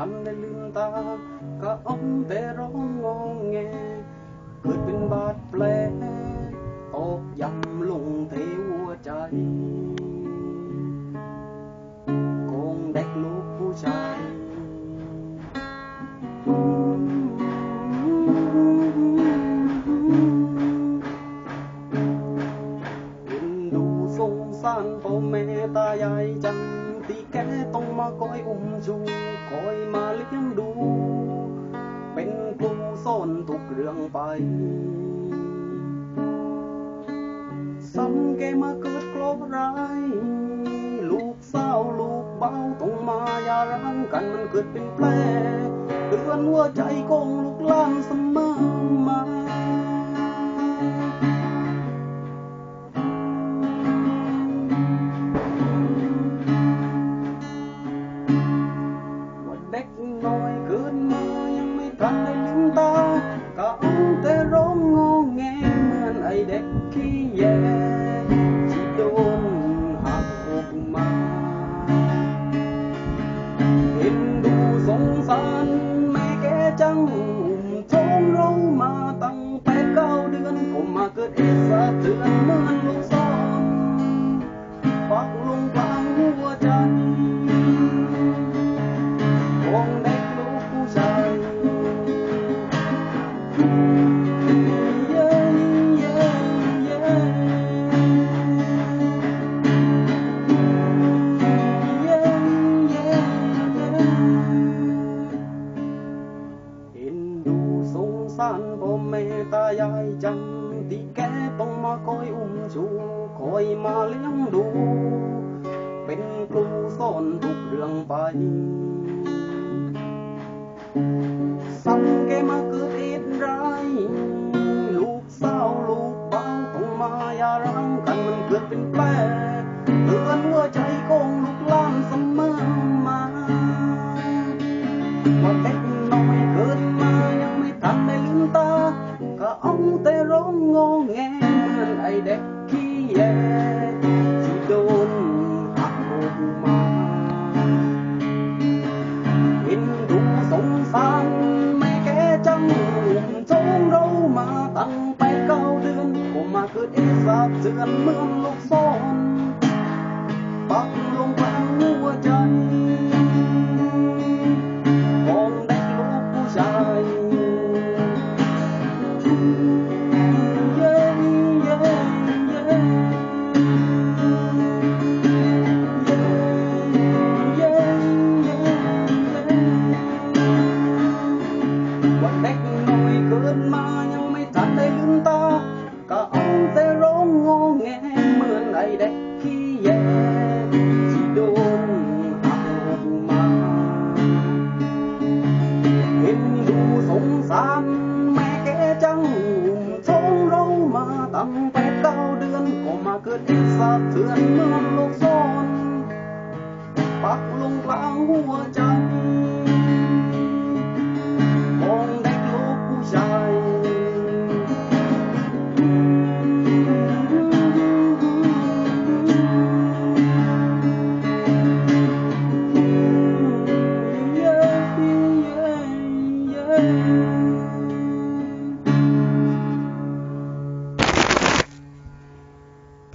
ทำได้ลืมตาก็อ้อมแต่ร้องงองแงเกิดเป็นบาดแผลตอกย้ำลงเทหัวใจคงเด็กลูกผู้ชาย เป็นดูสงสารพ่อแม่ตายายจัง ตีแกต้องมาคอยอุ้มชูคอยมาเลี้ยงดู เป็นครูสอนทุกเรื่องไปซ้ำแกมาเกิดโกรธร้ายลูกสาวลูกเบาต้องมาอย่าร้างกันมันเกิดเป็นแผลเตือนหัวใจของลู เกิดสะเตือนเหมือนลูกศรปักลงกลางหัวใจองเด็กลูกผู้ชายเย้เย้เย้เย้เย้เห็นดูสงสารพ่อแม่ตายายจัง ที่แกต้องมาคอยอุ้มชูคอยมาเลี้ยงดู เป็นครูสอนทุกเรื่องไปสังแกมาเกิดเหตุร้ายลูกสาวลูกเบาต้องมาอย่าร้างกันมันเกิดเป็นแปลก ร้องงอแงเหมือนไอเด็กขี้แยที่โดนหักอกมาเห็นดูสงสารแม่แกจั กิดเหตุสะเทือนเมื่อโลกซ้อนปักลงกลางหัวใจ